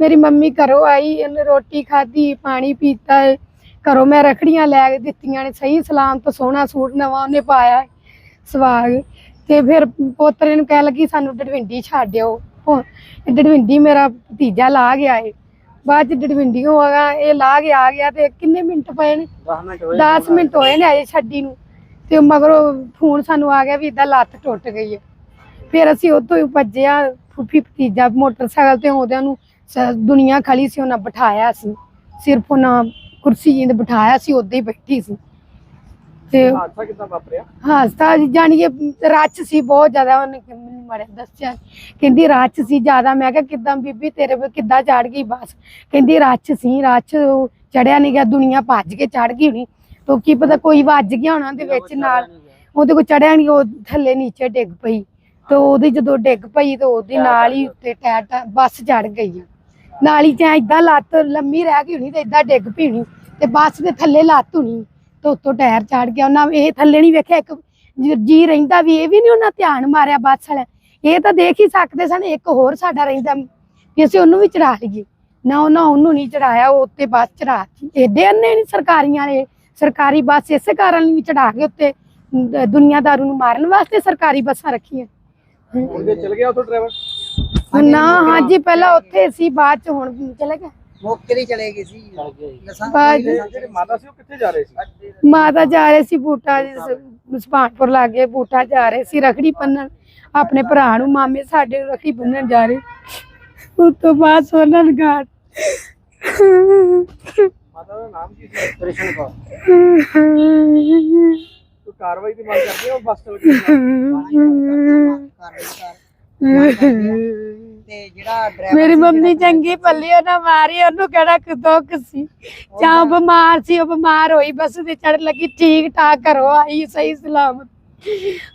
ਮੇਰੀ ਮੰਮੀ ਘਰੋਂ ਆਈ ਇਹਨੇ ਰੋਟੀ ਖਾਧੀ ਪਾਣੀ ਪੀਤਾ ਏ। ਘਰੋਂ ਮੈਂ ਰਖੜੀਆਂ ਲੈ ਕੇ ਦਿੱਤੀਆਂ ਨੇ ਸਹੀ ਸਲਾਮ ਤੋਂ ਸੋਹਣਾ ਸੂਟ ਨਵਾਂ ਉਹਨੇ ਪਾਇਆ ਸਵਾਗ। ਤੇ ਫਿਰ ਪੋਤਰੇ ਨੂੰ ਕਹਿ ਲੱਗੀ ਸਾਨੂੰ ਡਡਵਿੰਡੀ ਛੱਡਿਓ ਡਡਵਿੰਡੀ ਮੇਰਾ ਭਤੀਜਾ ਲਾ ਗਿਆ ਏ। ਬਾਅਦ ਚ ਡਡਵਿੰਡੀਓ ਆਗਾ ਇਹ ਲਾ ਕੇ ਆ ਗਿਆ ਤੇ ਕਿੰਨੇ ਮਿੰਟ ਪਏ ਨੇ? 10 ਮਿੰਟ ਹੋਏ 10 ਮਿੰਟ ਹੋਏ ਨੇ ਅਜੇ ਛੱਡੀ ਨੂੰ। ਤੇ ਮਗਰੋਂ ਫੋਨ ਸਾਨੂੰ ਆ ਗਿਆ ਵੀ ਇਦਾਂ ਲੱਤ ਟੁੱਟ ਗਈ ਹੈ ਫਿਰ ਅਸੀਂ ਉੱਥੋਂ ਹੀ ਭੱਜਿਆ ਫੁੱਫੀ ਭਤੀਜਾ ਮੋਟਰਸਾਈਕਲ ਤੇ ਆਉਂਦਿਆਂ ਨੂੰ ਦੁਨੀਆ ਖੜੀ ਸੀ ਉਹਨਾਂ ਬਿਠਾਇਆ ਸੀ। ਸਿਰਫ ਉਹਨਾਂ ਕੁਰਸੀ ਜਿੰਦ ਬਿਠਾਇਆ ਸੀ ਉੱਦਾਂ ਹੀ ਬੈਠੀ ਸੀ। ਤੇ ਹਾਦਸਾ ਕਿੱਦਾਂ ਵਾਪਰਿਆ? ਕਿ ਰੱਛ ਸੀ ਬਹੁਤ ਜ਼ਿਆਦਾ ਉਹਨੇ ਮੈਨੂੰ ਮੜੇ ਦੱਸਿਆ। ਕਹਿੰਦੀ ਰੱਛ ਸੀ ਜ਼ਿਆਦਾ ਮੈਂ ਕਿਹਾ ਕਿੱਦਾਂ ਬੀਬੀ ਤੇਰੇ ਤੇ ਕਿੱਦਾਂ ਚੜ ਗਈ ਬਸ। ਕਹਿੰਦੀ ਰੱਛ ਸੀ ਰੱਛ ਚੜਿਆ ਨਹੀਂ ਗਿਆ ਦੁਨੀਆ ਭੱਜ ਕੇ ਚੜ ਗਈ ਹੋਣੀ। ਤੋ ਕੀ ਪਤਾ ਕੋਈ ਵੱਜ ਗਿਆ ਹੋਣਾ ਉਹਦੇ ਵਿੱਚ ਨਾਲ। ਉਹਦੇ ਕੋ ਚੜਿਆ ਨਹੀਂ ਉਹ ਥੱਲੇ ਨੀਚੇ ਡਿੱਗ ਪਈ। ਤੇ ਉਹਦੀ ਜਦੋਂ ਡਿੱਗ ਪਈ ਤੇ ਉਹਦੇ ਨਾਲ ਹੀ ਉੱਤੇ ਟਾਇਰ ਬੱਸ ਚੜ ਗਈ ਆ। ਨਾਲ ਜਾਂ ਇਦਾਂ ਲੱਤ ਲੰਮੀ ਰਹਿ ਗਈ ਹੋਣੀ ਤੇ ਇਦਾਂ ਡਿੱਗ ਪਈ ਹੋਣੀ ਤੇ ਬੱਸ ਦੇ ਥੱਲੇ ਲੱਤ ਹੋਣੀ ਤੇ ਉੱਤੋਂ ਟਾਇਰ ਚੜ ਗਿਆ। ਉਹਨਾਂ ਇਹ ਥੱਲੇ ਨਹੀਂ ਵੇਖਿਆ ਇੱਕ ਜੀ- ਰਹਿੰਦਾ ਵੀ ਇਹ ਵੀ ਨਹੀਂ ਉਹਨਾਂ ਧਿਆਨ ਮਾਰਿਆ ਬੱਸ ਵਾਲਿਆਂ ਇਹ ਤਾਂ ਦੇਖ ਹੀ ਸਕਦੇ ਸਨ ਇੱਕ ਹੋਰ ਸਾਡਾ ਰਹਿੰਦਾ ਵੀ ਅਸੀਂ ਉਹਨੂੰ ਵੀ ਚੜਾ ਲਈਏ। ਨਾ ਉਹਨਾਂ ਉਹਨੂੰ ਨਹੀਂ ਚੜਾਇਆ ਉਹ ਉੱਤੇ ਬੱਸ ਚੜਾਤੀ ਏਡੇ ਅੰਨੇ ਨਹੀਂ ਸਰਕਾਰੀਆਂ ਨੇ ਸਰਕਾਰੀ ਬੱਸ ਇਸੇ ਕਾਰਨ ਵੀ ਚੜਾ ਕੇ ਉੱਤੇ ਅਮ, ਦੁਨੀਆਦਾਰੂ ਨੂੰ ਮਾਰਨ ਵਾਸਤੇ ਸਰਕਾਰੀ ਬੱਸਾਂ ਰੱਖੀਆਂ। ਚਲ ਗਿਆ ਉਥੋਂ ਡਰਾਈਵਰ ਨਾ ਹਾਂਜੀ ਪਹਿਲਾਂ ਉੱਥੇ ਸੀ ਬਾਅਦ ਚ ਹੁਣ ਚਲੇ ਗਏ। ਮੌਕੇ ਤੇ ਚਲੇ ਗਏ ਸੀ। ਲਸਾਂ ਜਿਹੜੇ ਮਾਤਾ ਸੀ ਉਹ ਕਿੱਥੇ ਜਾ ਰਹੇ ਸੀ? ਮਾਤਾ ਜਾ ਰਹੇ ਸੀ ਬੂਟਾ ਸੁਭਾਨਪੁਰ ਲਾਗੇ ਬੂਟਾ ਜਾ ਰਹੇ ਸੀ ਰਖੜੀ ਬੰਨਣ। ਆਪਣੇ ਭਰਾ ਨੂੰ ਮਾਮੇ ਸਾਡੇ ਰਖੜੀ ਬੰਨਣ ਜਾ ਰਹੇ। ਉਸ ਤੋਂ ਬਾਅਦ ਸੋਨਨ ਘਾਟ ਮਾਤਾ ਦਾ ਨਾਮ ਕੀ ਸੀ? ਕ੍ਰਿਸ਼ਨ ਕੌਰ। ਕੋਈ ਕਾਰਵਾਈ ਦੀ ਮੰਗ ਕਰਦੇ ਹੋ? ਬੱਸ ਚਲ ਗਈ ਤੇ ਜਿਹੜਾ ਡਰਾਈਵਰ ਮੇਰੀ ਮੰਮੀ ਚੰਗੀ ਪੱਲੀ ਉਹਨਾਂ ਮਾਰੀ ਉਹਨੂੰ ਕਿਹੜਾ ਦੁੱਖ ਸੀ ਜਾਂ ਬਿਮਾਰ ਸੀ ਉਹ ਬਿਮਾਰ ਹੋਈ ਬੱਸ ਤੇ ਚੜ ਲੱਗੀ ਠੀਕ ਠਾਕ ਘਰੋਂ ਆਈ ਸਹੀ ਸਲਾਮਤ।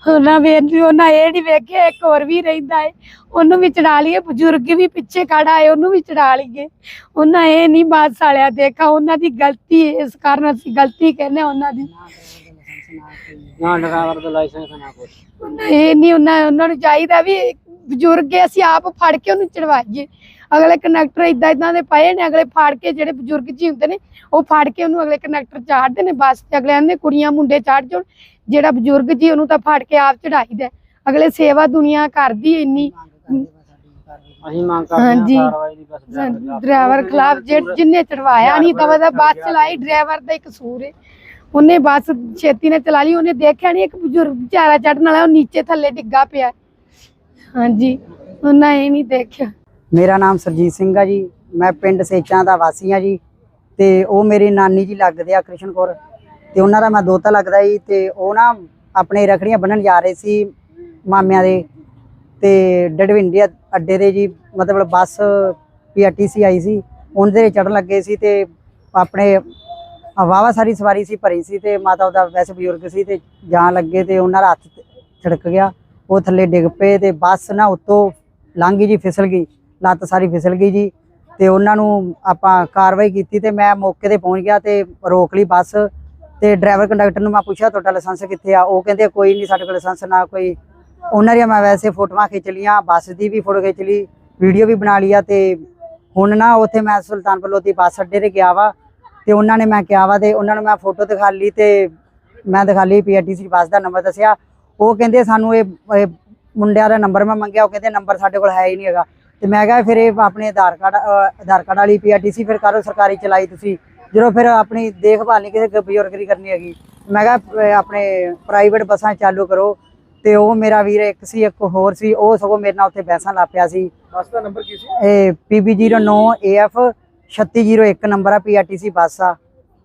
ਉਹਨਾਂ ਵੇਖ ਉਹਨਾਂ ਇਹ ਨਹੀਂ ਵੇਖਿਆ ਇੱਕ ਹੋਰ ਵੀ ਰਹਿੰਦਾ ਏ। ਉਹਨੂੰ ਵੀ ਚੜਾ ਲਈਏ ਬਜ਼ੁਰਗ ਵੀ ਪਿੱਛੇ ਖੜਾ ਏ ਉਹਨੂੰ ਵੀ ਚੜਾ ਲਈਏ। ਉਹਨਾਂ ਇਹ ਨਹੀਂ ਬਾਤ ਸਾਲਿਆ ਦੇਖਾ ਉਹਨਾਂ ਦੀ ਗਲਤੀ ਇਸ ਕਾਰਨ ਅਸੀਂ ਗਲਤੀ ਕਹਿੰਦੇ ਉਹਨਾਂ ਦੀ। ਨਾ ਡਰਾਈਵਰ ਦਾ ਲਾਇਸੈਂਸ ਨਾ ਉਹਨਾਂ ਇਹ ਨਹੀਂ ਉਹਨਾਂ ਉਹਨਾਂ ਨੂੰ ਚਾਹੀਦਾ ਵੀ ਬਜ਼ੁਰਗ ਹੈ, ਅਸੀਂ ਆਪ ਫੜ ਕੇ ਉਹਨੂੰ ਚੜਵਾਈਏ। ਅਗਲੇ ਕੰਡਕਟਰ ਇਦਾਂ ਇਦਾਂ ਦੇ ਪਏ ਨੇ ਅਗਲੇ ਫੜ ਕੇ ਜਿਹੜੇ ਬਜ਼ੁਰਗ ਜੀ ਹੁੰਦੇ ਨੇ ਉਹ ਫੜ ਕੇ ਉਹਨੂੰ ਅਗਲੇ ਕੰਡਕਟਰ ਚਾੜਦੇ ਨੇ ਬੱਸ ਤੇ ਅਗਲੇ ਆਂਦੇ ਕੁੜੀਆਂ ਮੁੰਡੇ ਚੜ ਜਾਣ ਜਿਹੜਾ ਬਜ਼ੁਰਗ ਜੀ ਉਹਨੂੰ ਤਾਂ ਫੜ ਕੇ ਆਪ ਚੜਾਈਦਾ ਅਗਲੇ ਸੇਵਾ ਦੁਨੀਆ ਕਰਦੀ ਇੰਨੀ। ਅਸੀਂ ਮੰਗ ਹਾਂਜੀ। ਕਾਰਵਾਈ ਦੀ ਬਸ ਡਰਾਈਵਰ ਖਿਲਾਫ ਜਿੰਨੇ ਚੜਵਾਇਆ ਨਹੀਂ ਦਵਾ ਦਾ ਬੱਸ ਚਲਾਈ ਡਰਾਈਵਰ ਦਾ ਹੀ ਕਸੂਰ ਹੈ। ਉਹਨੇ ਬੱਸ ਛੇਤੀ ਨਾਲ ਚਲਾ ਲਈ ਉਹਨੇ ਦੇਖਿਆ ਨਹੀਂ ਇੱਕ ਬਜ਼ੁਰਗ ਵਿਚਾਰਾ ਚੜਨ ਵਾਲਾ ਉਹ ਨੀਚੇ ਥੱਲੇ ਡਿੱਗਾ ਪਿਆ। ਹਾਂਜੀ, ਉਹਨਾਂ ਇਹ ਨਹੀਂ ਦੇਖਿਆ। ਮੇਰਾ ਨਾਮ ਸਰਜੀਤ ਸਿੰਘ ਆ ਜੀ, ਮੈਂ ਪਿੰਡ ਸੇਚਾਂ ਦਾ ਵਾਸੀ ਆ ਜੀ, ਤੇ ਉਹ ਮੇਰੇ ਨਾਨੀ ਜੀ ਲੱਗਦੇ ਆ ਕ੍ਰਿਸ਼ਨ ਕੌਰ, ਤੇ ਉਹਨਾਂ ਦਾ ਮੈਂ ਦੋਤਾ ਲੱਗਦਾ ਜੀ, ਤੇ ਉਹ ਨਾ ਆਪਣੇ ਰਖੜੀਆਂ ਬੰਨਣ ਜਾ ਰਹੇ ਸੀ ਮਾਮਿਆਂ ਦੇ, ਤੇ ਡਡਵਿੰਡੀ ਅੱਡੇ ਦੇ ਜੀ, ਮਤਲਬ ਬੱਸ ਪੀਆਰਟੀਸੀ ਆਈ ਸੀ ਉਹਨਾਂ ਦੇ ਚੜਨ ਲੱਗੇ ਸੀ ਤੇ ਆਪਣੇ ਵਾਵਾ ਸਾਰੀ ਸਵਾਰੀ ਸੀ, ਭਰੀ ਸੀ ਤੇ ਮਾਤਾ ਉਹਦਾ ਵੈਸੇ ਬਜ਼ੁਰਗ ਸੀ ਤੇ ਜਾਣ ਲੱਗੇ ਤੇ ਉਹਨਾਂ ਦਾ ਹੱਥ ਛੜਕ ਗਿਆ। ਉਹ ਥੱਲੇ ਡਿੱਗ ਪਏ ਤੇ ਬੱਸ ਨਾ ਉੱਤੋਂ ਲੰਘ ਗਈ ਜੀ, ਫਿਸਲ ਗਈ, ਲੱਤ ਸਾਰੀ ਫਿਸਲ ਗਈ ਜੀ। ਤੇ ਉਹਨਾਂ ਨੂੰ ਆਪਾਂ ਕਾਰਵਾਈ ਕੀਤੀ ਤੇ ਮੈਂ ਮੌਕੇ ਤੇ ਪਹੁੰਚ ਗਿਆ ਤੇ ਰੋਕ ਲਈ ਬੱਸ ਤੇ ਡਰਾਈਵਰ ਕੰਡਕਟਰ ਨੂੰ ਮੈਂ ਪੁੱਛਿਆ, ਤੁਹਾਡਾ ਲਾਇਸੈਂਸ ਕਿੱਥੇ ਆ? ਉਹ ਕਹਿੰਦੇ ਕੋਈ ਨਹੀਂ, ਸਾਡੇ ਕੋਲ ਲਾਇਸੈਂਸ ਨਾ ਕੋਈ। ਉਹਨਾਂ ਦੀਆਂ ਮੈਂ ਵੈਸੇ ਫੋਟੋਆਂ ਖਿੱਚ ਲੀਆਂ ਬੱਸ ਦੀ ਵੀ ਫੋਟੋ ਖਿੱਚ ਲਈ, ਵੀਡੀਓ ਵੀ ਬਣਾ ਲਿਆ ਤੇ ਹੁਣ ਨਾ ਉੱਥੇ ਮੈਂ ਸੁਲਤਾਨਪੁਰ ਲੋਧੀ ਬੱਸ ਅੱਡੇ ਤੇ ਗਿਆ ਵਾ ਤੇ ਉਹਨਾਂ ਨੇ ਮੈਂ ਕਿਹਾ ਵਾ ਤੇ ਉਹਨਾਂ ਨੂੰ ਮੈਂ ਫੋਟੋ ਦਿਖਾ ਲਈ ਤੇ ਮੈਂ ਦਿਖਾ ਲਈ ਪੀਆਰਟੀਸੀ ਬੱਸ ਦਾ ਨੰਬਰ ਦੱਸਿਆ। ਉਹ ਕਹਿੰਦੇ ਸਾਨੂੰ ਇਹ ਇਹ ਮੁੰਡਿਆਂ ਦਾ ਨੰਬਰ ਮੈਂ ਮੰਗਿਆ ਉਹ ਕਹਿੰਦੇ ਨੰਬਰ ਸਾਡੇ ਕੋਲ ਹੈ ਹੀ ਨਹੀਂ ਹੈਗਾ। ਤੇ ਮੈਂ ਕਿਹਾ ਫਿਰ ਇਹ ਆਪਣੇ ਆਧਾਰ ਕਾਰਡ ਅ, ਆਧਾਰ ਕਾਰਡ ਵਾਲੀ ਪੀਆਰਟੀਸੀ ਫਿਰ ਕਰੋ ਸਰਕਾਰੀ ਚਲਾਈ ਤੁਸੀਂ। ਜਦੋਂ ਫਿਰ ਆਪਣੀ ਦੇਖਭਾਲ ਨਹੀਂ ਕਿਸੇ ਬਜ਼ੁਰਗ ਦੀ ਕਰਨੀ ਹੈਗੀ। ਮੈਂ ਕਿਹਾ ਅ, ਆਪਣੇ ਪ੍ਰਾਈਵੇਟ ਬੱਸਾਂ ਚਾਲੂ ਕਰੋ। ਤੇ ਉਹ ਮੇਰਾ ਵੀਰ ਇੱਕ ਸੀ ਇੱਕ ਹੋਰ ਸੀ ਉਹ ਸਗੋਂ ਮੇਰੇ ਨਾਲ ਉੱਥੇ ਬੈਸਾਂ ਲਾ ਪਿਆ ਸੀ। ਬੱਸ ਦਾ ਨੰਬਰ ਕੀ ਸੀ? ਇਹ PB09 AF 3601 ਨੰਬਰ ਆ ਪੀਆਰਟੀਸੀ ਬੱਸ ਆ।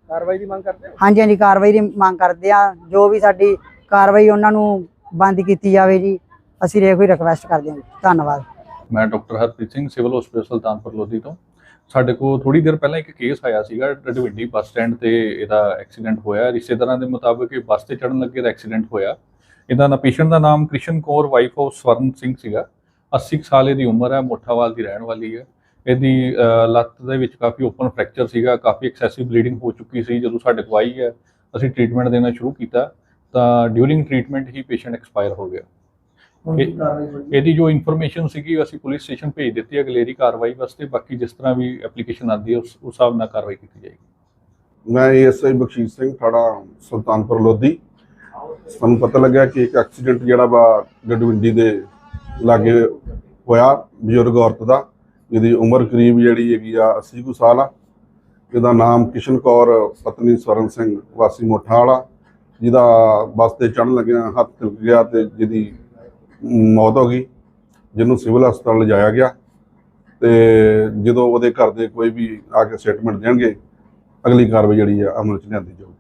ਕਾਰਵਾਈ ਦੀ ਮੰਗ ਕਰਦੇ ਹੋ? ਹਾਂਜੀ ਹਾਂਜੀ ਕਾਰਵਾਈ ਦੀ ਮੰਗ ਕਰਦੇ ਆ। ਜੋ ਵੀ ਸਾਡੀ ਕਾਰਵਾਈ ਉਹਨਾਂ ਨੂੰ ਬੰਦ ਕੀਤੀ ਜਾਵੇ ਜੀ। ਅਸੀਂ ਇਹ ਕੋਈ ਰਿਕਵੈਸਟ ਕਰਦੇ ਹਾਂ ਧੰਨਵਾਦ। ਮੈਂ doctor Harpreet Singh, civil hospital Sultanpur, Lodhi ਤੋਂ। ਸਾਡੇ ਕੋਲ ਥੋੜੀ ਦੇਰ ਪਹਿਲਾਂ ਇੱਕ ਕੇਸ ਆਇਆ ਸੀਗਾ ਡਡਵਿੰਡੀ ਬੱਸ ਸਟੈਂਡ ਤੇ ਇਹਦਾ ਐਕਸੀਡੈਂਟ ਹੋਇਆ। ਰਿਸ਼ਤੇਦਾਰਾਂ ਦੇ ਮੁਤਾਬਕ ਇਹ ਬੱਸ ਤੇ ਚੜਨ ਲੱਗੇ ਦਾ ਐਕਸੀਡੈਂਟ ਹੋਇਆ। ਇਹਦਾ ਨਾ ਪੇਸ਼ੈਂਟ ਦਾ ਨਾਮ ਕ੍ਰਿਸ਼ਨ ਕੌਰ ਵਾਈਫ ਆਫ ਸਵਰਨ ਸਿੰਘ ਸੀਗਾ। 80 ਕੁ ਸਾਲ ਦੀ ਉਮਰ ਹੈ, ਮੋਠਾਵਾਲ ਦੀ ਰਹਿਣ ਵਾਲੀ ਹੈ। ਇਹਦੀ ਲੱਤ ਦੇ ਵਿੱਚ ਕਾਫੀ ਓਪਨ ਫ੍ਰੈਕਚਰ ਸੀਗਾ, ਕਾਫੀ ਐਕਸੈਸਿਵ ਬਲੀਡਿੰਗ ਹੋ ਚੁੱਕੀ ਸੀ ਜਦੋਂ ਸਾਡੇ ਕੋਲ ਆਈ ਹੈ। ਅਸੀਂ ਟ੍ਰੀਟਮੈਂਟ ਦੇਣਾ ਸ਼ੁਰੂ ਕੀਤਾ। ਤਾਂ ਡਿਊਰਿੰਗ ਟ੍ਰੀਟਮੈਂਟ ਹੀ ਪੇਸ਼ੈਂਟ ਐਕਸਪਾਇਰ ਹੋ ਗਿਆ। ਇਹ- ਇਹਦੀ ਜੋ ਇਨਫੋਰਮੇਸ਼ਨ ਸੀਗੀ ਅਸੀਂ ਪੁਲਿਸ ਸਟੇਸ਼ਨ ਭੇਜ ਦਿੱਤੀ ਹੈ ਅਗਲੇਰੀ ਕਾਰਵਾਈ ਵਾਸਤੇ। ਬਾਕੀ ਜਿਸ ਤਰ੍ਹਾਂ ਵੀ ਐਪਲੀਕੇਸ਼ਨ ਆਉਂਦੀ ਹੈ ਉਸ ਉਸ ਹਿਸਾਬ ਨਾਲ ਕਾਰਵਾਈ ਕੀਤੀ ਜਾਏਗੀ। ਮੈਂ ਏਐਸਆਈ ਬਖਸ਼ੀਸ਼ ਸਿੰਘ ਥਾਣਾ ਸੁਲਤਾਨਪੁਰ ਲੋਧੀ। ਸਾਨੂੰ ਪਤਾ ਲੱਗਾ ਕਿ ਇੱਕ ਐਕਸੀਡੈਂਟ ਜਿਹੜਾ ਵਾ ਗਡਵਿੰਡੀ ਦੇ ਲਾਗੇ ਹੋਇਆ ਬਜ਼ੁਰਗ ਔਰਤ ਦਾ। ਜਿਹਦੀ ਉਮਰ ਕਰੀਬ ਜਿਹੜੀ ਹੈਗੀ ਆ 80 ਕੁ ਸਾਲ ਆ। ਜਿਹਦਾ ਨਾਮ ਕਿਸ਼ਨ ਕੌਰ ਪਤਨੀ ਸਵਰਨ ਸਿੰਘ ਵਾਸੀ ਮੋਠਾ ਵਾਲਾ। ਜਿਹਦਾ ਬੱਸ ਤੇ ਚੜਨ ਲੱਗਿਆ, ਹੱਥ ਤਿਲਕ ਗਿਆ ਤੇ ਜਿਹਦੀ ਮੌਤ ਹੋ ਗਈ, ਜਿਹਨੂੰ ਸਿਵਲ ਹਸਪਤਾਲ ਲਿਜਾਇਆ ਗਿਆ ਤੇ ਜਦੋਂ ਉਹਦੇ ਘਰ ਦੇ ਕੋਈ ਵੀ ਆ ਕੇ ਸਟੇਟਮੈਂਟ ਦੇਣਗੇ, ਅਗਲੀ ਕਾਰਵਾਈ ਜਿਹੜੀ ਆ ਅਮਲ ਚ ਲਿਆਂਦੀ ਜਾਊਗੀ।